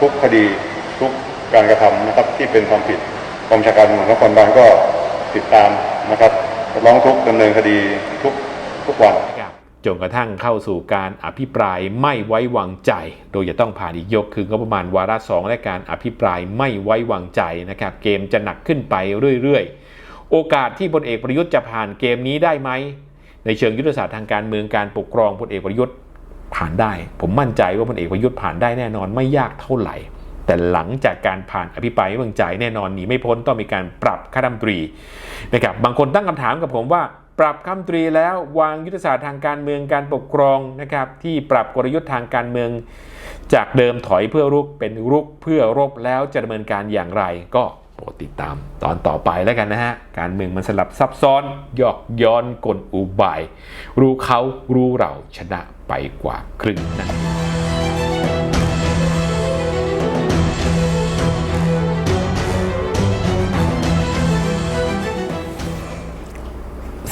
ทุกคดีทุกการกระทำนะครับที่เป็นความผิดกองชาการตำรวจนครบาลก็ติดตามนะครับร้องทุกดำเนินคดีทุกทุกวันนะครับจนกระทั่งเข้าสู่การอภิปรายไม่ไว้วางใจ โดยจะต้องผ่านอีกยกคืองบประมาณวาระสองและการอภิปรายไม่ไว้วางใจนะครับ เกมจะหนักขึ้นไปเรื่อยๆ โอกาสที่พลเอกประยุทธ์จะผ่านเกมนี้ได้ไหมในเชิงยุทธศาสตร์ทางการเมืองการปกครองพลเอกประยุทธ์ ผ่านได้ ผมมั่นใจว่าพลเอกประยุทธ์ผ่านได้แน่นอนไม่ยากเท่าไหร่ แต่หลังจากการผ่านอภิปรายไม่วางใจแน่นอนหนีไม่พ้นต้องมีการปรับคณะรัฐมนตรีนะครับบางคนตั้งคำถามกับผมว่า ปรับคำตรีแล้ววางยุทธศาสตร์ทางการเมืองการปกครองนะครับที่ปรับกลยุทธ์ทางการเมือง จากเดิมถอยเพื่อรุกเป็นรุกเพื่อรบแล้วจะดำเนินการอย่างไรก็โปรดติดตามตอนต่อไปแล้วกันนะฮะ การเมืองมันสลับซับซ้อน หยอกย้อนกลอุบาย รู้เขารู้เราชนะ ไปกว่าครึ่งนะ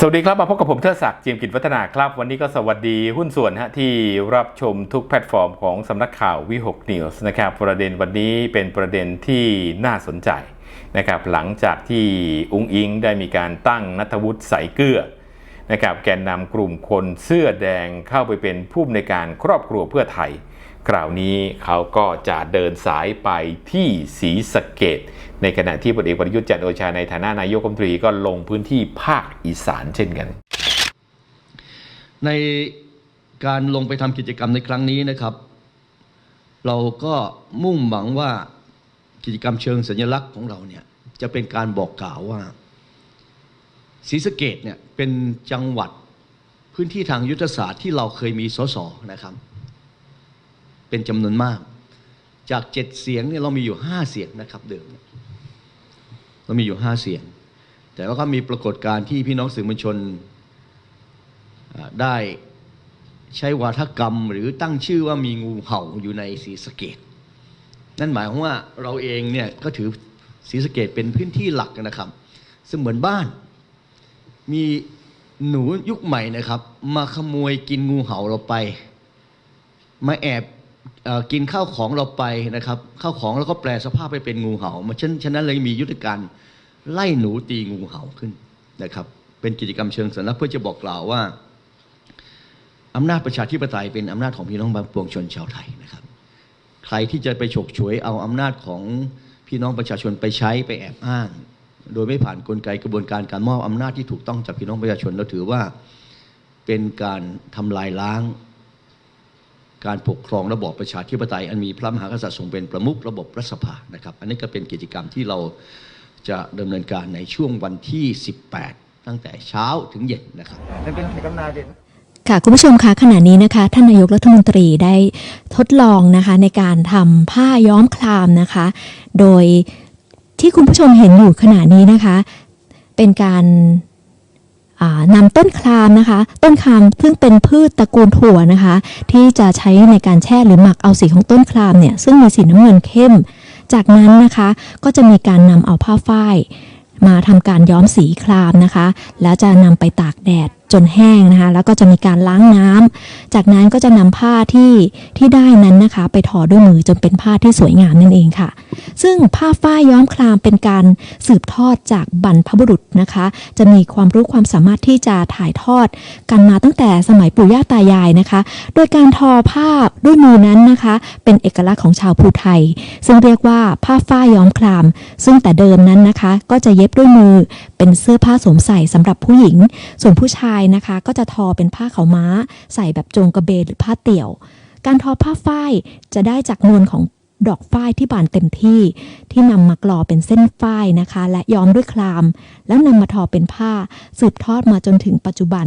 สวัสดีครับ มาพบกับผมเทิดศักดิ์เจียมกิจวัฒนาครับ วันนี้ก็สวัสดีหุ้นส่วนฮะที่รับชมทุกแพลตฟอร์มของสำนักข่าววิหกนิวส์นะครับ ประเด็นวันนี้เป็นประเด็นที่น่าสนใจนะครับ หลังจากที่อุ้งอิงได้มีการตั้งนัทวุฒิใสเกลือ นะครับแกนนำกลุ่มคนเสื้อแดงเข้าไปเป็นผู้อำนวยการครอบครัวเพื่อไทย คราวนี้เขาก็จะเดินสายไปที่ศรีสะเกดในขณะที่พลเอกประยุทธ์จันโอชาในฐานะนายกรัฐมนตรีก็ลงพื้นที่ภาคอีสานเช่นกัน ในการลงไปทำกิจกรรมในครั้งนี้นะครับ เราก็มุ่งหวังว่ากิจกรรมเชิงสัญลักษณ์ของเราเนี่ยจะเป็นการบอกกล่าวว่า ศรีสะเกดเนี่ยเป็นจังหวัดพื้นที่ทางยุทธศาสตร์ที่เราเคยมีสสนะครับ เป็นจำนวนมาก จากเจ็ดเสียงเนี่ยเรามีอยู่ห้าเสียงนะครับเดิม เรามีอยู่ห้าเสียง แต่ว่าก็มีปรากฏการณ์ที่พี่น้องสื่อมวลชนได้ใช้วาทกรรมหรือตั้งชื่อว่ามีงูเห่าอยู่ในศรีสะเกดนั่นหมายความว่าเราเองเนี่ยก็ถือศรีสะเกดเป็นพื้นที่หลักนะครับเสมือนบ้าน มีหนูยุคใหม่นะครับ มาขโมยกินงูเห่าเราไป มาแอบอกินข้าวของเราไปนะครับข้าวของแล้วก็แปลสภาพไปเป็นงูเห่ามาฉะนั้นฉะนั้นเลยมียุทธการไล่หนูตีงูเห่าขึ้นนะครับ เป็นกิจกรรมเชิงสัญลักษณ์เพื่อจะบอกกล่าวว่าอำนาจประชาธิปไตยเป็นอำนาจของพี่น้องปวงชนชาวไทยนะครับ ใครที่จะไปฉกฉวยเอาอำนาจของพี่น้องประชาชนไปใช้ไปแอบอ้าง โดยไม่ผ่านกลไกกระบวนการการมอบอำนาจที่ถูกต้องจากพี่น้องประชาชนเราถือว่าเป็นการทำลายล้าง การปกครองระบอบประชาธิปไตย อันมีพระมหากษัตริย์ทรงเป็นประมุขระบบรัฐสภานะครับ อันนี้ก็เป็นกิจกรรมที่เราจะดำเนินการในช่วงวันที่ 18 ตั้งแต่เช้าถึงเย็นนะครับมันเป็นกำนาเด่นค่ะคุณผู้ชมคะขณะนี้นะคะ ท่านนายกรัฐมนตรีได้ทดลองนะคะในการทำผ้าย้อมคลามนะคะ โดย ที่คุณผู้ชมเห็นอยู่ขณะนี้นะคะ เป็นการนำต้นคลามนะคะ ต้นคลามซึ่งเป็นพืชตระกูลถั่วนะคะ ที่จะใช้ในการแช่หรือหมักเอาสีของต้นคลามเนี่ยซึ่งมีสีน้ำเงินเข้ม จากนั้นนะคะก็จะมีการนำเอาผ้าฝ้าย มาทำการย้อมสีครามนะคะ แล้วจะนำไปตากแดด จนแห้งนะคะแล้วก็จะมีการล้างน้ำจากนั้นก็จะนำผ้าที่ที่ได้นั้นนะคะ ไปทอด้วยมือจนเป็นผ้าที่สวยงามนั่นเองค่ะ ซึ่งผ้าฝ้ายย้อมครามเป็นการสืบทอดจากบรรพบุรุษนะคะ จะมีความรู้ความสามารถที่จะถ่ายทอดกันมาตั้งแต่สมัยปู่ย่าตายายนะคะ โดยการทอผ้าด้วยมือนั้นนะคะ เป็นเอกลักษณ์ของชาวภูไทย ซึ่งเรียกว่าผ้าฝ้ายย้อมคราม ซึ่งแต่เดิมนั้นนะคะ ก็จะเย็บด้วยมือเป็นเสื้อผ้าสวมใส่สำหรับผู้หญิง ส่วนผู้ชายนะคะ ก็จะทอเป็นผ้าขาวม้า ใส่แบบโจงกระเบนหรือผ้าเตี่ยว การทอผ้าฝ้ายจะได้จากนวลของ ดอกฝ้ายที่บานเต็มที่ ที่นำมากลอเป็นเส้นฝ้ายนะคะ และย้อมด้วยคลาม แล้วนำมาทอเป็นผ้า สืบทอดมาจนถึงปัจจุบัน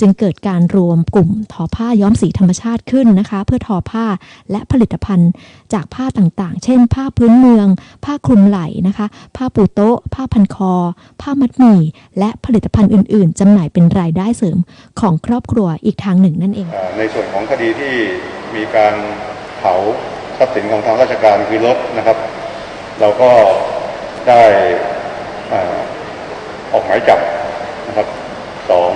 จึงเกิดการรวมกลุ่มทอผ้าย้อมสีธรรมชาติขึ้นนะคะ เพื่อทอผ้าและผลิตภัณฑ์ จากผ้าต่างๆ เช่น ผ้าพื้นเมือง ผ้าคลุมไหล่นะคะ ผ้าปูโต๊ะ ผ้าพันคอ ผ้ามัดหมี่ และผลิตภัณฑ์อื่น ๆจำหน่ายเป็นรายได้เสริมของครอบครัวอีกทางหนึ่งนั่นเอง ในส่วนของคดีที่มีการเผา ทรัพย์สินของทางราชการคือรถนะครับ เราก็ได้ออกหมายจับนะครับสอง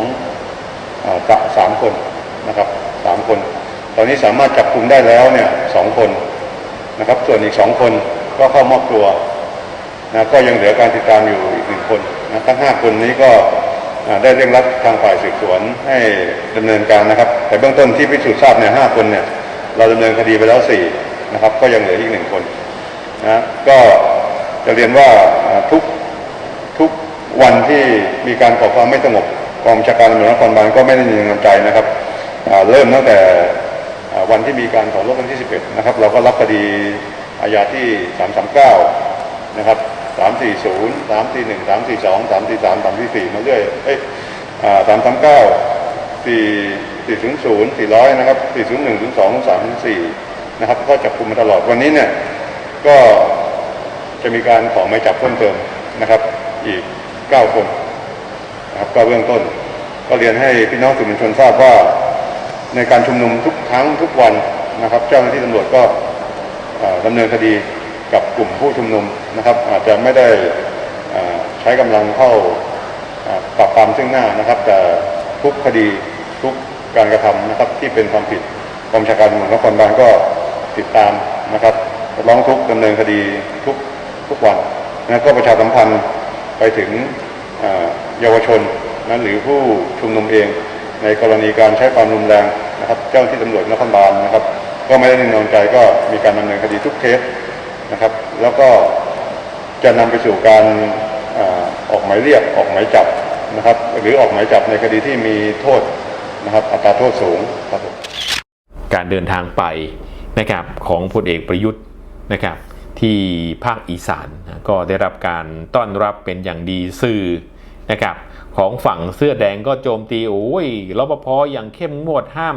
อาสะสามคนนะครับสามคน ตอนนี้สามารถจับกลุ่มได้แล้วเนี่ยสองคนนะครับ ส่วนอีกสองคนก็เข้ามอบตัวนะก็ยังเหลือการติดตามอยู่อีกหนึ่งคนนะทั้งห้าคนนี้ก็ได้เร่งรัดทางฝ่ายสืบสวนให้ดำเนินการนะครับ แต่เบื้องต้นที่พิสูจน์ทราบเนี่ยห้าคนเนี่ยเราดำเนินคดีไปแล้วสี่ นะครับ ก็ยังเหลืออีกหนึ่งคนนะก็จะเรียนว่าทุกทุกวันที่มีการก่อความไม่สงบกองบัญชาการตำรวจนครบาลก็ไม่ได้มีกำลังใจนะครับเริ่มตั้งแต่วันที่มีการขอรบวันที่ 11 นะครับ เราก็รับคดีอาญาที่ 339 นะครับ 340 341 342 343 344 มาเรื่อยเอ้ยอ่า339 4 400 400 นะครับ 401 02 3 4 นะครับ ก็จับคุมมาตลอดวันนี้เนี่ยก็จะมีการขอหมายจับเพิ่มเติมนะครับ อีก 9 คนนะครับก็เบื้องต้น ก็เรียนให้พี่น้องสื่อมวลชนทราบว่าในการชุมนุมทุกครั้งทุกวันนะครับ เจ้าหน้าที่ตำรวจก็ดำเนินคดีกับกลุ่มผู้ชุมนุมนะครับ อาจจะไม่ได้ใช้กำลังเข้าปราบปรามซึ่งหน้านะครับ แต่ทุกคดีทุกการกระทำนะครับที่เป็นความผิดกองชาการตำรวจนครบาลก็ ติดตามนะครับร้องทุกข์ดำเนินคดีทุกทุกวันนะก็ประชาสัมพันธ์ไปถึงเยาวชนนะหรือผู้ชุมนุมเอง ในกรณีการใช้ความรุนแรงนะครับ เจ้าหน้าที่ตำรวจนครบาลนะครับ ก็ไม่ได้นิ่งนอนใจก็มีการดำเนินคดีทุกเคสนะครับ แล้วก็จะนำไปสู่การอออกหมายเรียกออกหมายจับนะครับ หรือออกหมายจับในคดีที่มีโทษนะครับ อัตราโทษสูงครับการเดินทางไป นะครับของพลเอกประยุทธ์นะครับที่ภาคอีสานก็ได้รับการต้อนรับเป็นอย่างดีสื่อนะครับของฝั่งเสื้อแดงก็โจมตีโอ้ยรปภอย่างเข้มงวดห้าม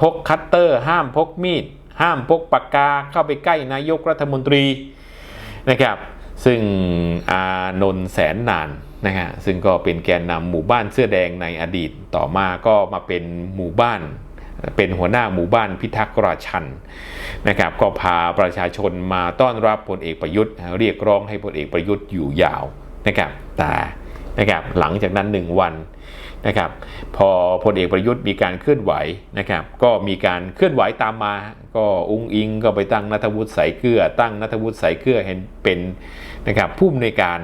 พกคัตเตอร์ ห้ามพกมีด ห้ามพกปากกาเข้าไปใกล้นายกรัฐมนตรีนะครับซึ่งอานนท์แสนนานนะฮะซึ่งก็เป็นแกนนำหมู่บ้านเสื้อแดงในอดีตต่อมาก็มาเป็นหมู่บ้าน เป็นหัวหน้าหมู่บ้านพิทักษ์ราชันนะครับ ก็พาประชาชนมาต้อนรับพลเอกประยุทธ์ เรียกร้องให้พลเอกประยุทธ์อยู่ยาวนะครับแต่นะครับหลังจากนั้นหนึ่งวันนะครับพอพลเอกประยุทธ์มีการเคลื่อนไหวนะครับก็มีการเคลื่อนไหวตามมา ก็อุ้งอิงก็ไปตั้งนัทวุฒิใสายเกลือ ตั้งนัทวุฒิใสายเกลือเห็นเป็นนะครับผู้อำนวยการ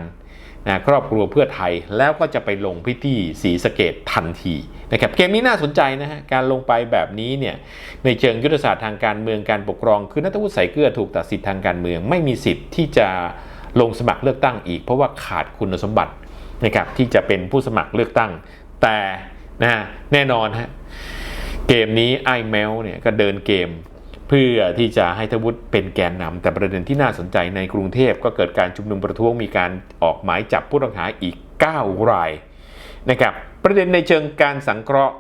นะครอบครัวเพื่อไทยแล้วก็จะไปลงพิธีสีสเกตทันทีนะครับเกมนี้น่าสนใจนะฮะการลงไปแบบนี้เนี่ยในเชิงยุทธศาสตร์ทางการเมืองการปกครอง คือนัทวุฒิใสายเกลือถูกตัดสิทธิ์ทางการเมือง ไม่มีสิทธิ์ที่จะลงสมัครเลือกตั้งอีก เพราะว่าขาดคุณสมบัตินะครับที่จะเป็นผู้สมัครเลือกตั้ง แต่นะแน่นอนฮะเกมนี้ไอ้แมวเนี่ยก็เดินเกม เพื่อที่จะให้ทวุฒิเป็นแกนนำแต่ประเด็นที่น่าสนใจในกรุงเทพก็เกิดการชุมนุมประท้วงมีการออกหมายจับผู้ต้องหาอีก 9 รายนะครับประเด็นในเชิงการสังเคราะห์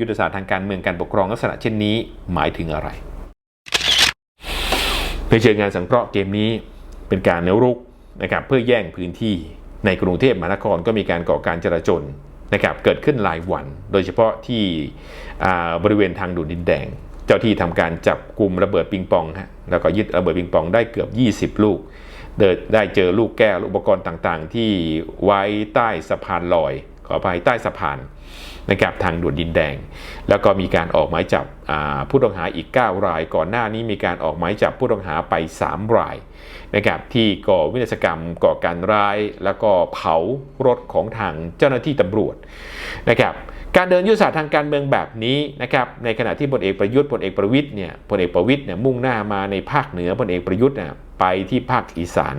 ยุทธศาสตร์ทางการเมืองการปกครองลักษณะเช่นนี้หมายถึงอะไรในเชิงงานสังเคราะห์เกมนี้เป็นการเนรุกนะครับเพื่อแย่งพื้นที่ในกรุงเทพมหานครก็มีการก่อการจราจนนะครับเกิดขึ้นรายวัน โดยเฉพาะที่บริเวณทางด่วนดินแดง เจ้าที่ทำการจับกลุ่มระเบิดปิงปองฮะแล้วก็ยึดระเบิดปิงปองได้เกือบ 20 ลูกเดินได้เจอลูกแก้วอุปกรณ์ต่างๆ ที่ไว้ใต้สะพานลอย ขออภัยใต้สะพานนะครับทางด่วนดินแดง แล้วก็มีการออกหมายจับผู้ต้องหาอีก 9 ราย ก่อนหน้านี้มีการออกหมายจับผู้ต้องหาไป 3 รายนะครับที่ก่อวินาศกรรมก่อการร้าย แล้วก็เผารถของทางเจ้าหน้าที่ตำรวจนะครับ การเดินยุทธศาสตร์ทางการเมืองแบบนี้นะครับในขณะที่พลเอกประยุทธ์พลเอกประวิทย์เนี่ยพลเอกประวิทย์เนี่ยมุ่งหน้ามาในภาคเหนือพลเอกประยุทธ์เนี่ยไปที่ภาคอีสาน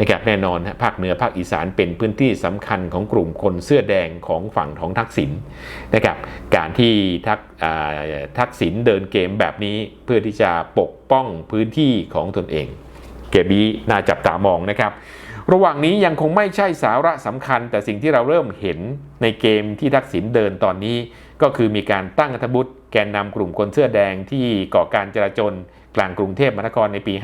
นะครับแน่นอนฮะภาคเหนือภาคอีสานเป็นพื้นที่สำคัญของกลุ่มคนเสื้อแดงของฝั่งของทักษิณนะครับการที่ทักทักษิณเดินเกมแบบนี้เพื่อที่จะปกป้องพื้นที่ของตนเอง เกมนี้น่าจับตามองนะครับ ระหว่างนี้ยังคงไม่ใช่สาระสำคัญ แต่สิ่งที่เราเริ่มเห็นในเกมที่ทักษิณเดินตอนนี้ ก็คือมีการตั้งอัธบุตรแกนนำกลุ่มคนเสื้อแดงที่ก่อการจราจนกลางกรุงเทพมหานครในปี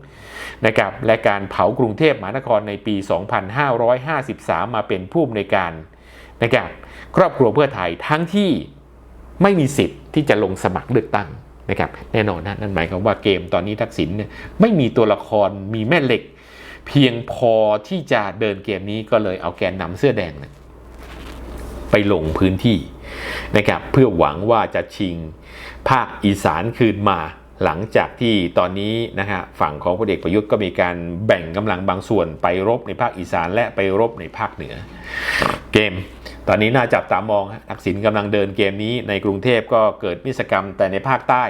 52 นะครับ และการเผากรุงเทพมหานครในปี 2553 มาเป็นผู้อำนวยการนะครับครอบครัวเพื่อไทยทั้งที่ไม่มีสิทธิ์ที่จะลงสมัครเลือกตั้งนะครับ แน่นอนนะนั่นหมายความว่าเกมตอนนี้ทักษิณเนี่ยไม่มีตัวละครมีแม่เหล็ก เพียงพอที่จะเดินเกมนี้ก็เลยเอาแกนนำเสื้อแดงไปลงพื้นที่นะครับเพื่อหวังว่าจะชิงภาคอีสานคืนมาหลังจากที่ตอนนี้นะฮะฝั่งของพลเอกประยุทธ์ก็มีการแบ่งกำลังบางส่วนไปรบในภาคอีสานและไปรบในภาคเหนือ เกม ตอนนี้น่าจับตามองฮะทักษิณกำลังเดินเกมนี้ในกรุงเทพก็เกิดนิสกรรมแต่ในภาคใต้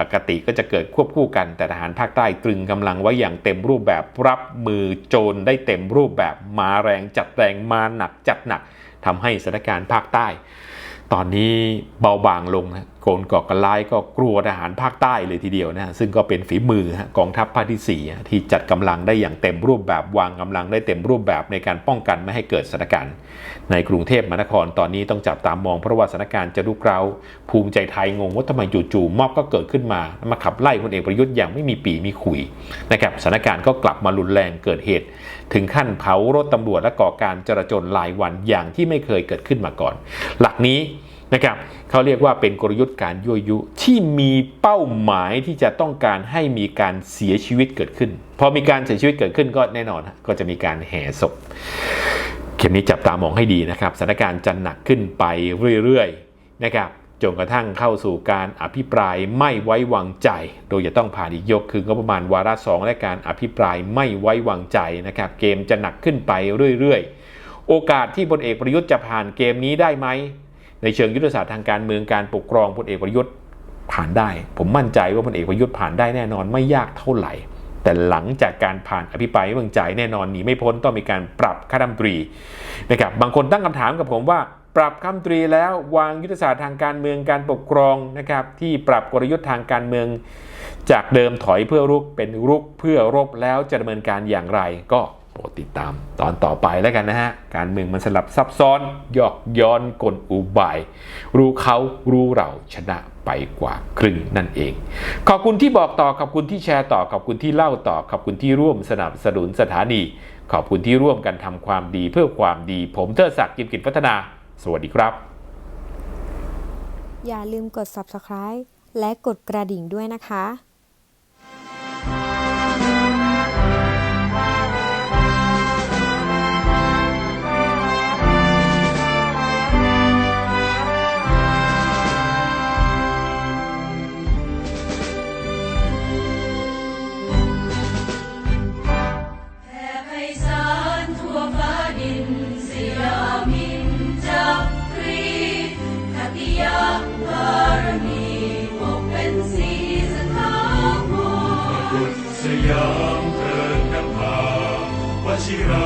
ปกติก็จะเกิดควบคู่กันแต่ทหารภาคใต้ตรึงกำลังไว้อย่างเต็มรูปแบบรับมือโจรได้เต็มรูปแบบมาแรงจัดแรงมาหนักจัดหนักทำให้สถานการณ์ภาคใต้ตอนนี้เบาบางลงนะโกนก่อการร้ายก็กลัวทหารภาคใต้เลยทีเดียวนะซึ่งก็เป็นฝีมือกองทัพภาคที่สี่ที่จัดกำลังได้อย่างเต็มรูปแบบวางกำลังได้เต็มรูปแบบในการป้องกันไม่ให้เกิดสถานการณ์ ในกรุงเทพมหานครตอนนี้ต้องจับตามองเพราะว่าสถานการณ์จะรุกเร้า ภูมิใจไทยงงว่าทำไมจู่ๆม็อบก็เกิดขึ้นมา มาขับไล่พลเอกประยุทธ์อย่างไม่มีปีมีขุยนะครับสถานการณ์ก็กลับมารุนแรงเกิดเหตุ ถึงขั้นเผารถตำรวจและก่อการจราจรรายวันอย่างที่ไม่เคยเกิดขึ้นมาก่อน หลักนี้ นะครับเขาเรียกว่าเป็นกลยุทธ์การยั่วยุที่มีเป้าหมายที่จะต้องการให้มีการเสียชีวิตเกิดขึ้น พอมีการเสียชีวิตเกิดขึ้นก็แน่นอนก็จะมีการแห่ศพ เข็มนี้จับตามองให้ดีนะครับสถานการณ์จะหนักขึ้นไปเรื่อยๆนะครับจนกระทั่งเข้าสู่การอภิปรายไม่ไว้วางใจ โดยจะต้องผ่านอีกยกคืองบประมาณวาระสองและการอภิปรายไม่ไว้วางใจนะครับเกมจะหนักขึ้นไปเรื่อยๆ โอกาสที่พลเอกประยุทธ์จะผ่านเกมนี้ได้ไหม ในเชิงยุทธศาสตร์ทางการเมืองการปกครองพลเอกประยุทธ์ผ่านได้ ผมมั่นใจว่าพลเอกประยุทธ์ผ่านได้แน่นอนไม่ยากเท่าไหร่ แต่หลังจากการผ่านอภิปรายไม่วางใจแน่นอนหนีไม่พ้นต้องมีการปรับคณะรัฐมตรีนะครับบางคนตั้งคำถามกับผมว่าปรับคณะรัฐมตรีแล้ววางยุทธศาสตร์ทางการเมืองการปกครองนะครับที่ปรับกลยุทธ์ทางการเมือง จากเดิมถอยเพื่อรุกเป็นรุกเพื่อรบแล้วจะดำเนินการอย่างไรก็ ติดตามตอนต่อไปแล้วกันนะฮะ การเมืองมันสลับซับซ้อนหยอกย้อนกลอุบาย รู้เขารู้เราชนะไปกว่าครึ่งนั่นเอง ขอบคุณที่บอกต่อขอบคุณที่แชร์ต่อขอบคุณที่เล่าต่อขอบคุณที่ร่วมสนับสนุนสถานี ขอบคุณที่ร่วมกันทำความดีเพื่อความดี ผมเทิดศักดิ์กิมกิจพัฒนา สวัสดีครับ อย่าลืมกด subscribe และกดกระดิ่งด้วยนะคะ ส